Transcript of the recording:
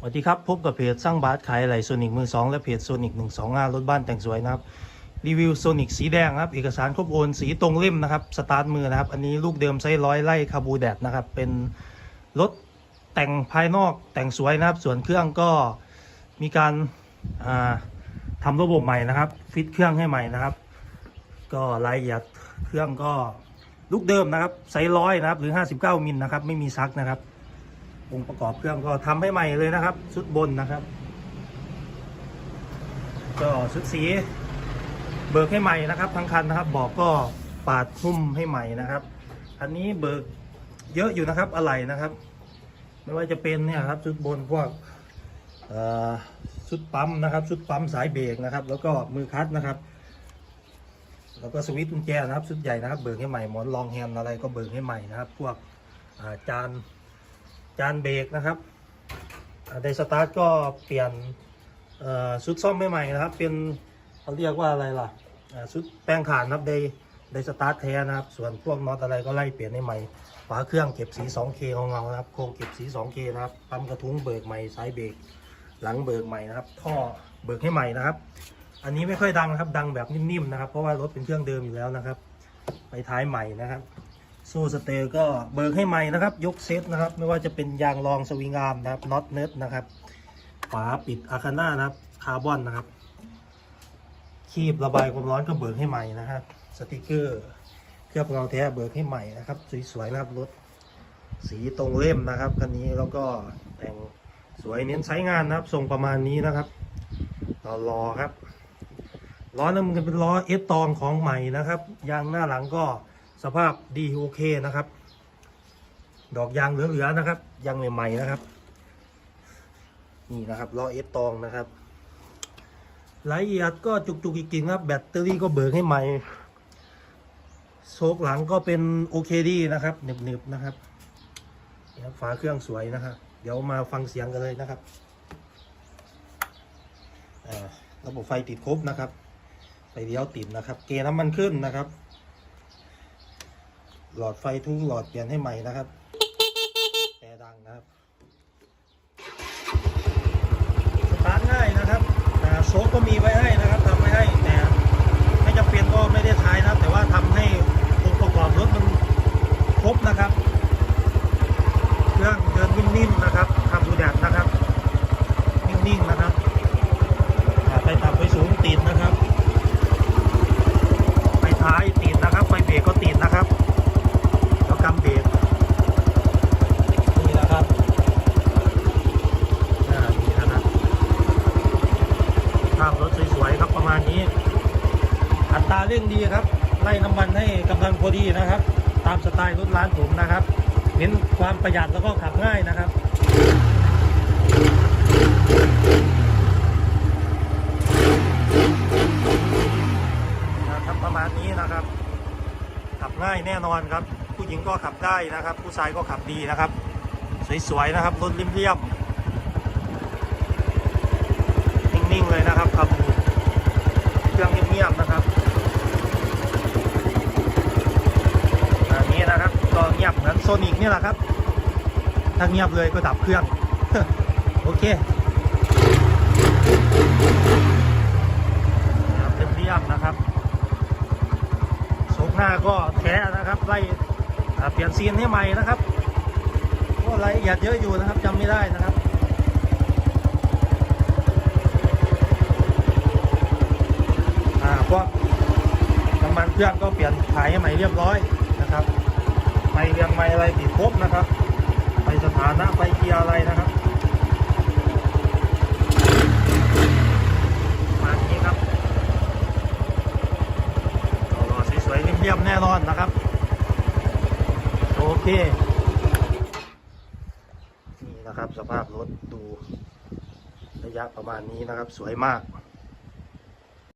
สวัสดีครับ พบกับเพจสร้างบาสขายอะไหลโซนิกมือสองและเพจโซนิกหนึ่งสองารถบ้านแต่งสวยนะครับ รีวิวโซนิกสีแดงครับ เอกสารครบโอนสีตรงเล่มนะครับ สตาร์ทมือนะครับ อันนี้ลูกเดิมไซส์ร้อยไล่คาบูแดดนะครับ เป็นรถแต่งภายนอกแต่งสวยนะครับ ส่วนเครื่องก็มีการาทำระบบใหม่นะครับ ฟิตเครื่องให้ใหม่นะครับ ก็รายละเอียดเครื่องก็ลูกเดิมนะครับไซส์ร้อยนะครับหรือ 59มิลนะครับ ไม่มีซักนะครับ องค์ประกอบเครื่องก็ทำให้ใหม่เลยนะครับ ชุดบนนะครับ ก็ชุดสี เบิกให้ใหม่นะครับทั้งคันนะครับบอกก็ปาดหุ้มให้ใหม่นะครับ อันนี้เบิกเยอะอยู่นะครับอะไหล่นะครับ ไม่ว่าจะเป็นเนี่ยครับชุดบนพวกชุดปั๊มนะครับ ชุดปั๊มสายเบรกนะครับ แล้วก็มือคัดนะครับ แล้วก็สวิตช์กุญแจนะครับชุดใหญ่นะครับ เบิกให้ใหม่หมอนรองแฮนอะไรก็เบิกให้ใหม่นะครับ พวกจาน จานเบรกนะครับไดสตาร์ทก็เปลี่ยนชุดซ่อมใหม่ๆนะครับ เป็นเขาเรียกว่าอะไรล่ะชุดแป้งถ่านนะครับไดไดสตาร์ทแท้นะครับ ส่วนพวกน็อตอะไรก็ไล่เปลี่ยนให้ใหม่ฝาเครื่องเก็บสี 2K ของเรานะครับโครงเก็บสี 2K นะครับปั๊มกระทุ้งเบิกใหม่สายเบรกหลังเบิกใหม่นะครับ ท่อเบิกให้ใหม่นะครับ อันนี้ไม่ค่อยดังนะครับ ดังแบบนิ่มๆนะครับ เพราะว่ารถเป็นเครื่องเดิมอยู่แล้วนะครับ ไปท้ายใหม่นะครับ โซ่สเตอร์ก็เบิกให้ใหม่นะครับ ยกเซตนะครับ ไม่ว่าจะเป็นยางรองสวิงอาร์มนะครับน็อตเนิร์ดนะครับฝาปิดอาคาน่านะครับคาร์บอนนะครับ คีบระบายความร้อนก็เบิกให้ใหม่นะครับ สติกเกอร์เคลือบเงาแท้เบิกให้ใหม่นะครับ สวยๆนะครับรถสีตรงเล่มนะครับคันนี้แล้วก็แต่งสวยเน้นใช้งานนะครับทรงประมาณนี้นะครับรอรอครับล้อนั้นมันเป็นล้อเอสตองของใหม่นะครับยางหน้าหลังก็ สภาพดีโอเคนะครับ ดอกยางเหลือๆนะครับ ยางใหม่ๆนะครับ นี่นะครับล้อเอสตองนะครับรายละเอียดก็จุกๆอีกจริงครับ แบตเตอรี่ก็เบิกให้ใหม่โชคหลังก็เป็นโอเคดีนะครับหนึบๆนะครับนะครับฝาเครื่องสวยนะครับ เดี๋ยวมาฟังเสียงกันเลยนะครับระบบไฟติดครบนะครับ ไฟเลี้ยวติดนะครับ เกน้ำมันขึ้นนะครับ หลอดไฟทุกหลอดเปลี่ยนให้ใหม่นะครับแต่ดังนะครับสตาร์ทง่ายนะครับอ่โชคก็มีไว้ให้นะครับทำไว้ให้แต่ไม่จำเป็นก็ไม่ได้ท้ายนะครับ แต่ว่าทำให้องค์ประกอบรถมันครบนะครับ เครื่องเดินนิ่มๆนะครับขับดูแดดนะครับ นิ่งๆนะครับอ่ไปต่ำไปสูงติดนะครับ ไฟท้ายติดนะครับ ไฟเบรกก็ติดนะครับ แล้วกำเบรกนี่นะครับอ่านี่นะครับภาพรถสวยๆครับประมาณนี้ อั ตาเร่งดีครับ ไล่น้ำมันให้กำลังพอดีนะครับ ตามสไตล์รถร้านผมนะครับ เน้นความประหยัดแล้วก็ขับง่ายนะครับนะครับประมาณนี้นะครับ ขับง่ายแน่นอนครับ ผู้หญิงก็ขับได้นะครับ ผู้ชายก็ขับดีนะครับ สวยๆนะครับรถเรียบๆนิ่งๆเลยนะครับขับเครื่องเงียบๆนะครับอันนี้นะครับก็ เหมือนโซนิกนี่แหละครับ ถ้าเงียบเลยก็ดับเครื่อง โอเคนะครับเรียบนะครับโชคหน้าก็แท้นะครับไล่เปลี่ยนซีนให้ใหม่นะครับก็รายละเอียดเยอะอยู่นะครับจำไม่ได้นะครับอ่าพวกน้ำมันเครื่องก็เปลี่ยนถ่ายให้ใหม่เรียบร้อยนะครับ ไฟเรียงไม้อะไรติดครบนะครับไฟสถานะไฟเกียร์อะไรนะครับประมาณนี้ครับรอสวยๆเรียบๆแน่นอนนะครับ โอเค นี่นะครับสภาพรถดูระยะประมาณนี้นะครับ สวยมาก